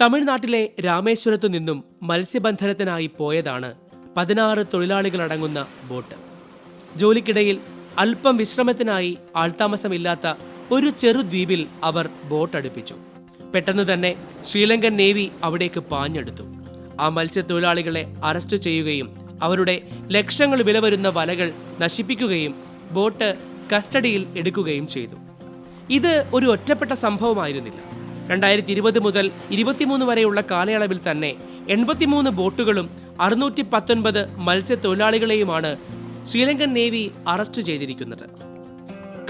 തമിഴ്നാട്ടിലെ രാമേശ്വരത്തു നിന്നും മത്സ്യബന്ധനത്തിനായി പോയതാണ് പതിനാറ് തൊഴിലാളികളടങ്ങുന്ന ബോട്ട്. ജോലിക്കിടയിൽ അല്പം വിശ്രമത്തിനായി ആൾതാമസമില്ലാത്ത ഒരു ചെറു ദ്വീപിൽ അവർ ബോട്ട് അടുപ്പിച്ചു. പെട്ടെന്ന് തന്നെ ശ്രീലങ്കൻ നേവി അവിടേക്ക് പാഞ്ഞെടുത്തു. ആ മത്സ്യത്തൊഴിലാളികളെ അറസ്റ്റ് ചെയ്യുകയും അവരുടെ ലക്ഷങ്ങൾ വില വരുന്ന വലകൾ നശിപ്പിക്കുകയും ബോട്ട് കസ്റ്റഡിയിൽ എടുക്കുകയും ചെയ്തു. ഇത് ഒരു ഒറ്റപ്പെട്ട സംഭവമായിരുന്നില്ല. രണ്ടായിരത്തി ഇരുപത് മുതൽ ഇരുപത്തിമൂന്ന് വരെയുള്ള കാലയളവിൽ തന്നെ എൺപത്തിമൂന്ന് ബോട്ടുകളും അറുന്നൂറ്റി പത്തൊൻപത് മത്സ്യത്തൊഴിലാളികളെയുമാണ് ശ്രീലങ്കൻ നേവി അറസ്റ്റ് ചെയ്തിരിക്കുന്നത്.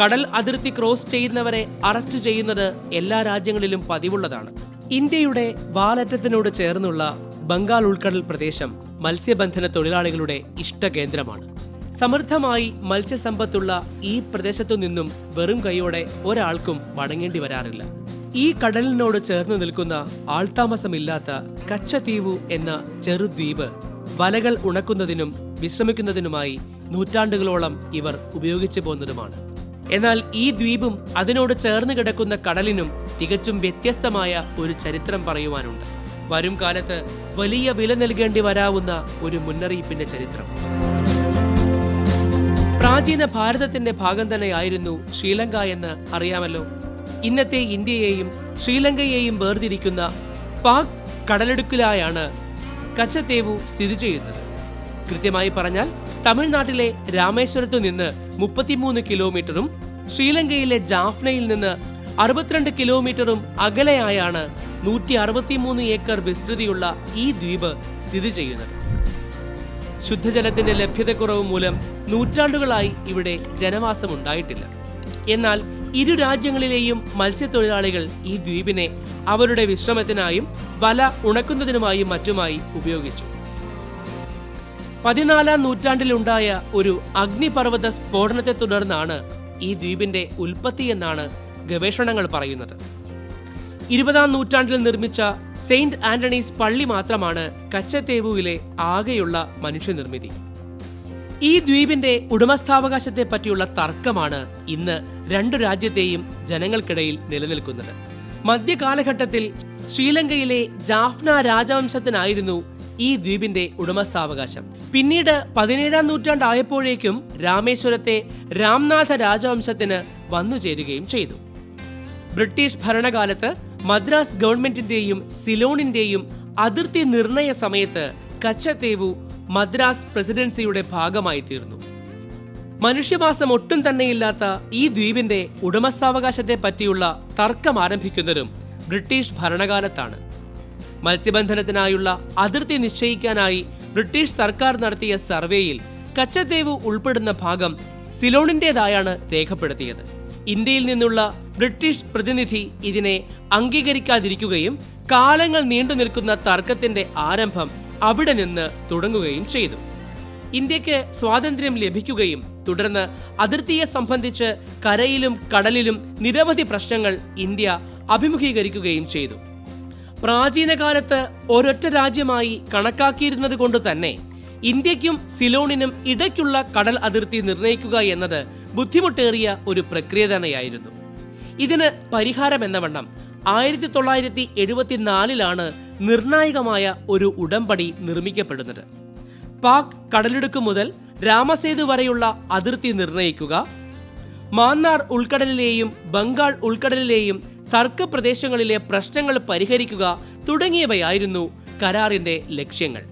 കടൽ അതിർത്തി ക്രോസ് ചെയ്യുന്നവരെ അറസ്റ്റ് ചെയ്യുന്നത് എല്ലാ രാജ്യങ്ങളിലും പതിവുള്ളതാണ്. ഇന്ത്യയുടെ വാലറ്റത്തിനോട് ചേർന്നുള്ള ബംഗാൾ ഉൾക്കടൽ പ്രദേശം മത്സ്യബന്ധന തൊഴിലാളികളുടെ ഇഷ്ടകേന്ദ്രമാണ്. സമൃദ്ധമായി മത്സ്യസമ്പത്തുള്ള ഈ പ്രദേശത്തു നിന്നും വെറും കൈയോടെ ഒരാൾക്കും മടങ്ങേണ്ടി വരാറില്ല. ഈ കടലിനോട് ചേർന്ന് നിൽക്കുന്ന ആൾതാമസമില്ലാത്ത കച്ചതീവു എന്ന ചെറുദ്വീപ് വലകൾ ഉണക്കുന്നതിനും വിശ്രമിക്കുന്നതിനുമായി നൂറ്റാണ്ടുകളോളം ഇവർ ഉപയോഗിച്ചു പോന്നതുമാണ് എന്നാൽ ഈ ദ്വീപും അതിനോട് ചേർന്ന് കിടക്കുന്ന കടലിനും തികച്ചും വ്യത്യസ്തമായ ഒരു ചരിത്രം പറയുവാനുണ്ട്. വരും കാലത്ത് വലിയ വില നൽകേണ്ടി വരാവുന്ന ഒരു മുന്നറിയിപ്പിന്റെ ചരിത്രം. പ്രാചീന ഭാരതത്തിന്റെ ഭാഗം തന്നെയായിരുന്നു ശ്രീലങ്ക എന്ന് അറിയാമല്ലോ. ഇന്നത്തെ ഇന്ത്യയെയും ശ്രീലങ്കയെയും വേർതിരിക്കുന്ന പാക് കടലിടുക്കിലായാണ് കച്ചത്തേവു സ്ഥിതി ചെയ്യുന്നത്. കൃത്യമായി പറഞ്ഞാൽ തമിഴ്നാട്ടിലെ രാമേശ്വരത്തു നിന്ന് മുപ്പത്തിമൂന്ന് കിലോമീറ്ററും ശ്രീലങ്കയിലെ ജാഫ്നയിൽ നിന്ന് അറുപത്തിരണ്ട് കിലോമീറ്ററും അകലെയായാണ് നൂറ്റി അറുപത്തിമൂന്ന് ഏക്കർ വിസ്തൃതിയുള്ള ഈ ദ്വീപ് സ്ഥിതി ചെയ്യുന്നത്. ശുദ്ധജലത്തിന്റെ ലഭ്യതക്കുറവ് മൂലം നൂറ്റാണ്ടുകളായി ഇവിടെ ജനവാസം ഉണ്ടായിട്ടില്ല എന്നാൽ ഇരു രാജ്യങ്ങളിലെയും മത്സ്യത്തൊഴിലാളികൾ ഈ ദ്വീപിനെ അവരുടെ വിശ്രമത്തിനായും വല ഉണക്കുന്നതിനുമായും മറ്റുമായി ഉപയോഗിച്ചു. പതിനാലാം നൂറ്റാണ്ടിലുണ്ടായ ഒരു അഗ്നിപർവത സ്ഫോടനത്തെ തുടർന്നാണ് ഈ ദ്വീപിന്റെ ഉൽപ്പത്തി എന്നാണ് ഗവേഷണങ്ങൾ പറയുന്നത്. ഇരുപതാം നൂറ്റാണ്ടിൽ നിർമ്മിച്ച സെയിന്റ് ആന്റണീസ് പള്ളി മാത്രമാണ് കച്ചത്തേവുവിലെ ആകെയുള്ള മനുഷ്യനിർമ്മിതി. ഈ ദ്വീപിന്റെ ഉടമസ്ഥാവകാശത്തെ പറ്റിയുള്ള തർക്കമാണ് ഇന്ന് രണ്ടു രാജ്യത്തെയും ജനങ്ങൾക്കിടയിൽ നിലനിൽക്കുന്നത്. മധ്യകാലഘട്ടത്തിൽ ശ്രീലങ്കയിലെ ജാഫ്ന രാജവംശത്തിനായിരുന്നു ഈ ദ്വീപിന്റെ ഉടമസ്ഥാവകാശം. പിന്നീട് പതിനേഴാം നൂറ്റാണ്ടായപ്പോഴേക്കും രാമേശ്വരത്തെ രാംനാഥ രാജവംശത്തിന് വന്നുചേരുകയും ചെയ്തു. ബ്രിട്ടീഷ് ഭരണകാലത്ത് മദ്രാസ് ഗവൺമെന്റിന്റെയും സിലോണിന്റെയും അതിർത്തി നിർണയ സമയത്ത് കച്ചത്തേവു മദ്രാസ് പ്രസിഡൻസിയുടെ ഭാഗമായി തീർന്നു മനുഷ്യവാസം ഒട്ടും തന്നെയില്ലാത്ത ഈ ദ്വീപിന്റെ ഉടമസ്ഥാവകാശത്തെ പറ്റിയുള്ള തർക്കം ആരംഭിക്കുന്നതും ബ്രിട്ടീഷ് ഭരണകാലത്താണ്. മത്സ്യബന്ധനത്തിനായുള്ള അതിർത്തി നിശ്ചയിക്കാനായി ബ്രിട്ടീഷ് സർക്കാർ നടത്തിയ സർവേയിൽ കച്ചദേവ് ഉൾപ്പെടുന്ന ഭാഗം സിലോണിന്റേതായാണ് രേഖപ്പെടുത്തിയത്. ഇന്ത്യയിൽ നിന്നുള്ള ബ്രിട്ടീഷ് പ്രതിനിധി ഇതിനെ അംഗീകരിക്കാതിരിക്കുകയും കാലങ്ങൾ നീണ്ടു നിൽക്കുന്ന തർക്കത്തിന്റെ ആരംഭം അവിടെ നിന്ന് തുടങ്ങുകയും ചെയ്തു. ഇന്ത്യയ്ക്ക് സ്വാതന്ത്ര്യം ലഭിക്കുകയും തുടർന്ന് അതിർത്തിയെ സംബന്ധിച്ച് കരയിലും കടലിലും നിരവധി പ്രശ്നങ്ങൾ ഇന്ത്യ അഭിമുഖീകരിക്കുകയും ചെയ്തു. പ്രാചീന കാലത്ത് ഒരൊറ്റ രാജ്യമായി കണക്കാക്കിയിരുന്നത് കൊണ്ട് തന്നെ ഇന്ത്യക്കും സിലോണിനും ഇടയ്ക്കുള്ള കടൽ അതിർത്തി നിർണയിക്കുക എന്നത് ബുദ്ധിമുട്ടേറിയ ഒരു പ്രക്രിയ തന്നെയായിരുന്നു. ഇതിന് പരിഹാരം എന്ന വണ്ണം ആയിരത്തി തൊള്ളായിരത്തി എഴുപത്തിനാലിലാണ് നിർണായകമായ ഒരു ഉടമ്പടി നിർമ്മിക്കപ്പെടുന്നത്. പാക് കടലിടുക്ക് മുതൽ രാമസേതു വരെയുള്ള അതിർത്തി നിർണയിക്കുക. മാന്നാർ ഉൾക്കടലിലെയും ബംഗാൾ ഉൾക്കടലിലെയും തർക്ക പ്രദേശങ്ങളിലെ പ്രശ്നങ്ങൾ പരിഹരിക്കുക തുടങ്ങിയവയായിരുന്നു കരാറിന്റെ ലക്ഷ്യങ്ങൾ.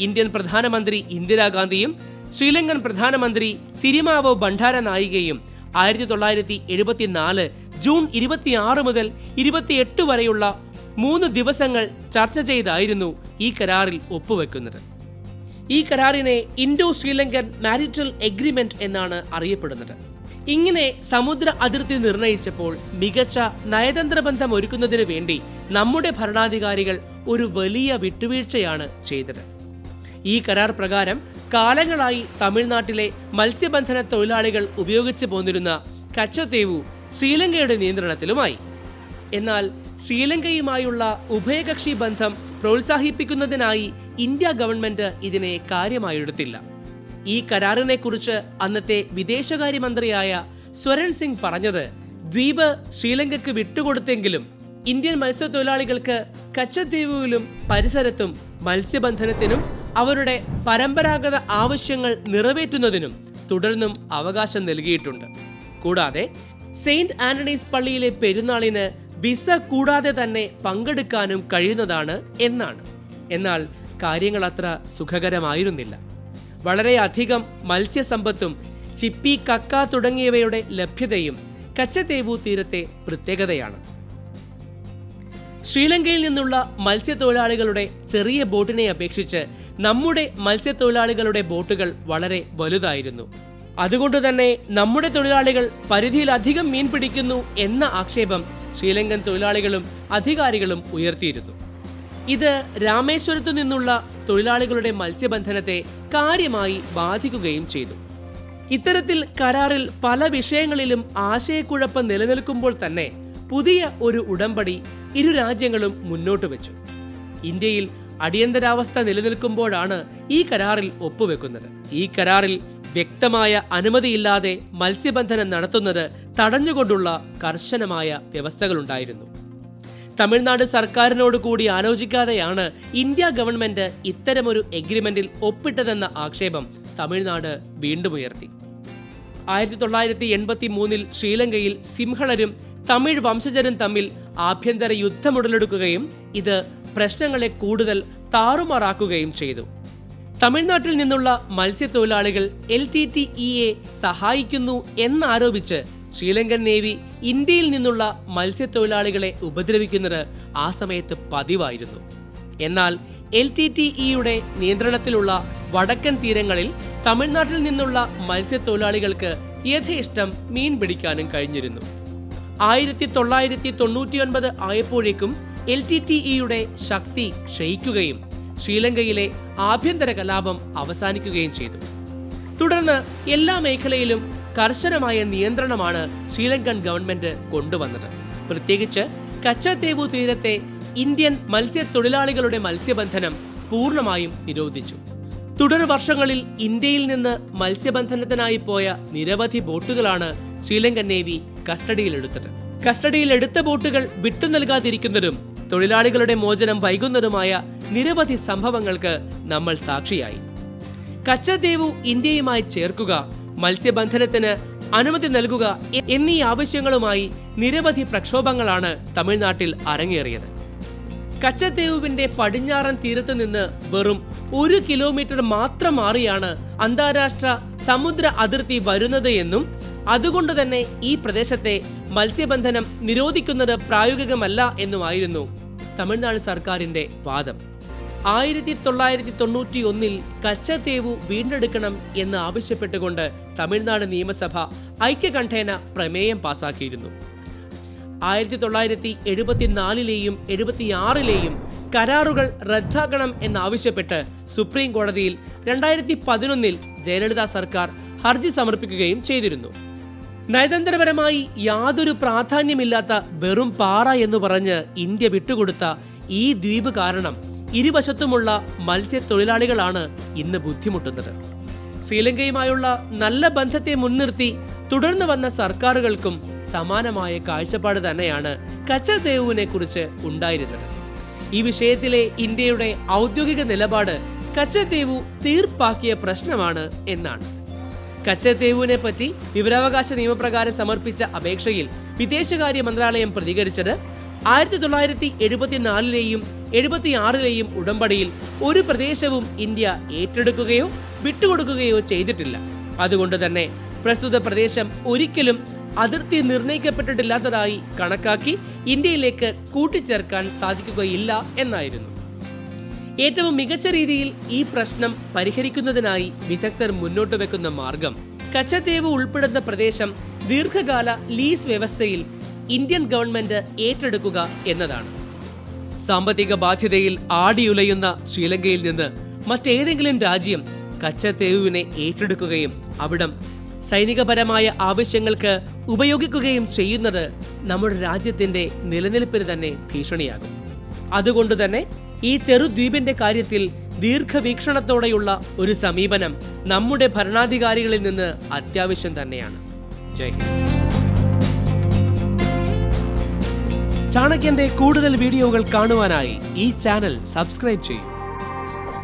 ഇന്ത്യൻ പ്രധാനമന്ത്രി ഇന്ദിരാഗാന്ധിയും ശ്രീലങ്കൻ പ്രധാനമന്ത്രി സിരിമാവോ ഭണ്ഡാര നായികയും ആയിരത്തി തൊള്ളായിരത്തി എഴുപത്തിനാല് ജൂൺ ഇരുപത്തിയാറ് മുതൽ ഇരുപത്തിയെട്ട് വരെയുള്ള മൂന്ന് ദിവസങ്ങൾ ചർച്ച ചെയ്തായിരുന്നു ഈ കരാറിൽ ഒപ്പുവെക്കുന്നത്. ഈ കരാറിനെ ഇൻഡോ ശ്രീലങ്കൻ മാരിറ്റൽ എഗ്രിമെന്റ് എന്നാണ് അറിയപ്പെടുന്നത്. ഇങ്ങനെ സമുദ്ര അതിർത്തി നിർണയിച്ചപ്പോൾ മികച്ച നയതന്ത്ര ബന്ധം ഒരുക്കുന്നതിനു വേണ്ടി നമ്മുടെ ഭരണാധികാരികൾ ഒരു വലിയ വിട്ടുവീഴ്ചയാണ് ചെയ്തത്. ഈ കരാർ പ്രകാരം കാലങ്ങളായി തമിഴ്നാട്ടിലെ മത്സ്യബന്ധന തൊഴിലാളികൾ ഉപയോഗിച്ചു പോന്നിരുന്ന കച്ചത്തേവു ശ്രീലങ്കയുടെ നിയന്ത്രണത്തിലുമായി. എന്നാൽ ശ്രീലങ്കയുമായുള്ള ഉഭയകക്ഷി ബന്ധം പ്രോത്സാഹിപ്പിക്കുന്നതിനായി ഇന്ത്യ ഗവൺമെന്റ് ഇതിനെ കാര്യമായെടുത്തില്ല. ഈ കരാറിനെ കുറിച്ച് അന്നത്തെ വിദേശകാര്യമന്ത്രിയായ സ്വരൺ സിംഗ് പറഞ്ഞത് ദ്വീപ് ശ്രീലങ്കയ്ക്ക് വിട്ടുകൊടുത്തെങ്കിലും ഇന്ത്യൻ മത്സ്യത്തൊഴിലാളികൾക്ക് കച്ചദ്വീപിലും പരിസരത്തും മത്സ്യബന്ധനത്തിനും അവരുടെ പരമ്പരാഗത ആവശ്യങ്ങൾ നിറവേറ്റുന്നതിനും തുടർന്നും അവകാശം നൽകിയിട്ടുണ്ട്. കൂടാതെ സെയിന്റ് ആന്റണീസ് പള്ളിയിലെ പെരുന്നാളിന് വിസ കൂടാതെ തന്നെ പങ്കെടുക്കാനും കഴിയുന്നതാണ് എന്നാണ്. എന്നാൽ കാര്യങ്ങൾ അത്ര സുഖകരമായിരുന്നില്ല. വളരെയധികം മത്സ്യസമ്പത്തും ചിപ്പി കക്ക തുടങ്ങിയവയുടെ ലഭ്യതയും കച്ചതേവു തീരത്തെ പ്രത്യേകതയാണ്. ശ്രീലങ്കയിൽ നിന്നുള്ള മത്സ്യത്തൊഴിലാളികളുടെ ചെറിയ ബോട്ടിനെ അപേക്ഷിച്ച് നമ്മുടെ മത്സ്യത്തൊഴിലാളികളുടെ ബോട്ടുകൾ വളരെ വലുതായിരുന്നു. അതുകൊണ്ട് തന്നെ നമ്മുടെ തൊഴിലാളികൾ പരിധിയിലധികം മീൻ പിടിക്കുന്നു എന്ന ആക്ഷേപം ശ്രീലങ്കൻ തൊഴിലാളികളും അധികാരികളും ഉയർത്തിയിരുന്നു. ഇത് രാമേശ്വരത്തു നിന്നുള്ള തൊഴിലാളികളുടെ മത്സ്യബന്ധനത്തെ കാര്യമായി ബാധിക്കുകയും ചെയ്തു. ഇത്തരത്തിൽ കരാറിൽ പല വിഷയങ്ങളിലും ആശയക്കുഴപ്പം നിലനിൽക്കുമ്പോൾ തന്നെ പുതിയ ഒരു ഉടമ്പടി ഇരു രാജ്യങ്ങളും മുന്നോട്ട് വെച്ചു. ഇന്ത്യയിൽ അടിയന്തരാവസ്ഥ നിലനിൽക്കുമ്പോഴാണ് ഈ കരാറിൽ ഒപ്പുവെക്കുന്നത്. ഈ കരാറിൽ വ്യക്തമായ അനുമതിയില്ലാതെ മത്സ്യബന്ധനം നടത്തുന്നത് തടഞ്ഞുകൊണ്ടുള്ള കർശനമായ വ്യവസ്ഥകളുണ്ടായിരുന്നു. തമിഴ്നാട് സർക്കാരിനോട് കൂടി ആലോചിക്കാതെയാണ് ഇന്ത്യ ഗവൺമെന്റ് ഇത്തരമൊരു എഗ്രിമെന്റിൽ ഒപ്പിട്ടതെന്ന ആക്ഷേപം തമിഴ്നാട് വീണ്ടും ഉയർത്തി. ആയിരത്തി തൊള്ളായിരത്തി എൺപത്തി മൂന്നിൽ ശ്രീലങ്കയിൽ സിംഹളരും തമിഴ് വംശജരും തമ്മിൽ ആഭ്യന്തര യുദ്ധമുടലെടുക്കുകയും ഇത് പ്രശ്നങ്ങളെ കൂടുതൽ താറുമാറാക്കുകയും ചെയ്തു. തമിഴ്നാട്ടിൽ നിന്നുള്ള മത്സ്യത്തൊഴിലാളികൾ എൽ ടി ടി ഇയെ സഹായിക്കുന്നു എന്നാരോപിച്ച് ശ്രീലങ്കൻ നേവി ഇന്ത്യയിൽ നിന്നുള്ള മത്സ്യത്തൊഴിലാളികളെ ഉപദ്രവിക്കുന്നത് ആ സമയത്ത് പതിവായിരുന്നു. എന്നാൽ എൽ ടി ടി ഇയുടെ നിയന്ത്രണത്തിലുള്ള വടക്കൻ തീരങ്ങളിൽ തമിഴ്നാട്ടിൽ നിന്നുള്ള മത്സ്യത്തൊഴിലാളികൾക്ക് യഥേഷ്ടം മീൻ പിടിക്കാനും കഴിഞ്ഞിരുന്നു. ആയിരത്തി തൊള്ളായിരത്തി തൊണ്ണൂറ്റിയൊൻപത് ആയപ്പോഴേക്കും എൽ ടി ടി ഇയുടെ ശക്തി ക്ഷയിക്കുകയും ശ്രീലങ്കയിലെ ആഭ്യന്തര കലാപം അവസാനിക്കുകയും ചെയ്തു. തുടർന്ന് എല്ലാ മേഖലയിലും കർശനമായ നിയന്ത്രണമാണ് ശ്രീലങ്കൻ ഗവൺമെന്റ് കൊണ്ടുവന്നത്. പ്രത്യേകിച്ച് കച്ചത്തേവു തീരത്തെ ഇന്ത്യൻ മത്സ്യത്തൊഴിലാളികളുടെ മത്സ്യബന്ധനം പൂർണമായും നിരോധിച്ചു. തുടർ വർഷങ്ങളിൽ ഇന്ത്യയിൽ നിന്ന് മത്സ്യബന്ധനത്തിനായി പോയ നിരവധി ബോട്ടുകളാണ് ശ്രീലങ്കൻ നേവി കസ്റ്റഡിയിലെടുത്തത്. കസ്റ്റഡിയിലെടുത്ത ബോട്ടുകൾ വിട്ടു നൽകാതിരിക്കുന്നതും തൊഴിലാളികളുടെ മോചനം വൈകുന്നതുമായ നിരവധി സംഭവങ്ങൾക്ക് നമ്മൾ സാക്ഷിയായി. കച്ചദേവു ഇന്ത്യയുമായി ചേർക്കുക മത്സ്യബന്ധനത്തിന് അനുമതി നൽകുക എന്നീ ആവശ്യങ്ങളുമായി നിരവധി പ്രക്ഷോഭങ്ങളാണ് തമിഴ്നാട്ടിൽ അരങ്ങേറിയത്. കച്ചത്തേവുവിന്റെ പടിഞ്ഞാറൻ തീരത്ത് നിന്ന് വെറും ഒരു കിലോമീറ്റർ മാത്രം മാറിയാണ് അന്താരാഷ്ട്ര സമുദ്ര അതിർത്തി വരുന്നത് എന്നും അതുകൊണ്ട് തന്നെ ഈ പ്രദേശത്തെ മത്സ്യബന്ധനം നിരോധിക്കുന്നത് പ്രായോഗികമല്ല എന്നുമായിരുന്നു തമിഴ്നാട് സർക്കാരിന്റെ വാദം. ആയിരത്തി തൊള്ളായിരത്തി തൊണ്ണൂറ്റി ഒന്നിൽ കച്ചത്തേവു വീണ്ടെടുക്കണം എന്ന് ആവശ്യപ്പെട്ടുകൊണ്ട് തമിഴ്നാട് നിയമസഭ ഐക്യകണ്ഠേന പ്രമേയം പാസാക്കിയിരുന്നു. ആയിരത്തി തൊള്ളായിരത്തി എഴുപത്തിനാലിലെയും എഴുപത്തിയാറിലെയും കരാറുകൾ റദ്ദാക്കണം എന്നാവശ്യപ്പെട്ട് സുപ്രീം കോടതിയിൽ രണ്ടായിരത്തി പതിനൊന്നിൽ ജയലളിത സർക്കാർ ഹർജി സമർപ്പിക്കുകയും ചെയ്തിരുന്നു. നയതന്ത്രപരമായി യാതൊരു പ്രാധാന്യമില്ലാത്ത വെറും പാറ എന്ന് പറഞ്ഞ് ഇന്ത്യ വിട്ടുകൊടുത്ത ഈ ദ്വീപ് കാരണം ഇരുവശത്തുമുള്ള മത്സ്യത്തൊഴിലാളികളാണ് ഇന്ന് ബുദ്ധിമുട്ടുന്നത്. ശ്രീലങ്കയുമായുള്ള നല്ല ബന്ധത്തെ മുൻനിർത്തി തുടർന്ന് വന്ന സർക്കാരുകൾക്കും സമാനമായ കാഴ്ചപ്പാട് തന്നെയാണ് കച്ചദേവുവിനെ കുറിച്ച് ഉണ്ടായിരുന്നത്. ഈ വിഷയത്തിലെ ഇന്ത്യയുടെ ഔദ്യോഗിക നിലപാട് കച്ചദേവു തീർപ്പാക്കിയ പ്രശ്നമാണ് എന്നാണ്. കച്ചദേവുവിനെ പറ്റി വിവരാവകാശ നിയമപ്രകാരം സമർപ്പിച്ച അപേക്ഷയിൽ വിദേശകാര്യ മന്ത്രാലയം പ്രതികരിച്ചത് ആയിരത്തി തൊള്ളായിരത്തി എഴുപത്തിനാലിലെയും എഴുപത്തിയാറിലെയും ഉടമ്പടിയിൽ ഒരു പ്രദേശവും ഇന്ത്യ ഏറ്റെടുക്കുകയോ വിട്ടുകൊടുക്കുകയോ ചെയ്തിട്ടില്ല. അതുകൊണ്ട് തന്നെ പ്രസ്തുത പ്രദേശം ഒരിക്കലും അതിർത്തി നിർണയിക്കപ്പെട്ടിട്ടില്ലാത്തതായി കണക്കാക്കി ഇന്ത്യയിലേക്ക് കൂട്ടിച്ചേർക്കാൻ സാധിക്കുകയില്ല എന്നായിരുന്നു. ഏറ്റവും മികച്ച രീതിയിൽ ഈ പ്രശ്നം പരിഹരിക്കുന്നതിനായി വിദഗ്ധർ മുന്നോട്ട് വെക്കുന്ന മാർഗം കച്ചത്തേവ് ഉൾപ്പെടുന്ന പ്രദേശം ദീർഘകാല ലീസ് വ്യവസ്ഥയിൽ ഇന്ത്യൻ ഗവൺമെന്റ് ഏറ്റെടുക്കുക എന്നതാണ്. സാമ്പത്തിക ബാധ്യതയിൽ ആടിയുലയുന്ന ശ്രീലങ്കയിൽ നിന്ന് മറ്റേതെങ്കിലും രാജ്യം കച്ചത്തേവുവിനെ ഏറ്റെടുക്കുകയും അവിടം സൈനികപരമായ ആവശ്യങ്ങൾക്ക് ഉപയോഗിക്കുകയും ചെയ്യുന്നത് നമ്മുടെ രാജ്യത്തിന്റെ നിലനിൽപ്പിന് തന്നെ ഭീഷണിയാകും. അതുകൊണ്ട് തന്നെ ഈ ചെറുദ്വീപിന്റെ കാര്യത്തിൽ ദീർഘവീക്ഷണത്തോടെയുള്ള ഒരു സമീപനം നമ്മുടെ ഭരണാധികാരികളിൽ നിന്ന് അത്യാവശ്യം തന്നെയാണ്. ജയ് ഹിന്ദ്. ചാണക്യന്റെ കൂടുതൽ വീഡിയോകൾ കാണുവാനായി ഈ ചാനൽ സബ്സ്ക്രൈബ് ചെയ്യൂ.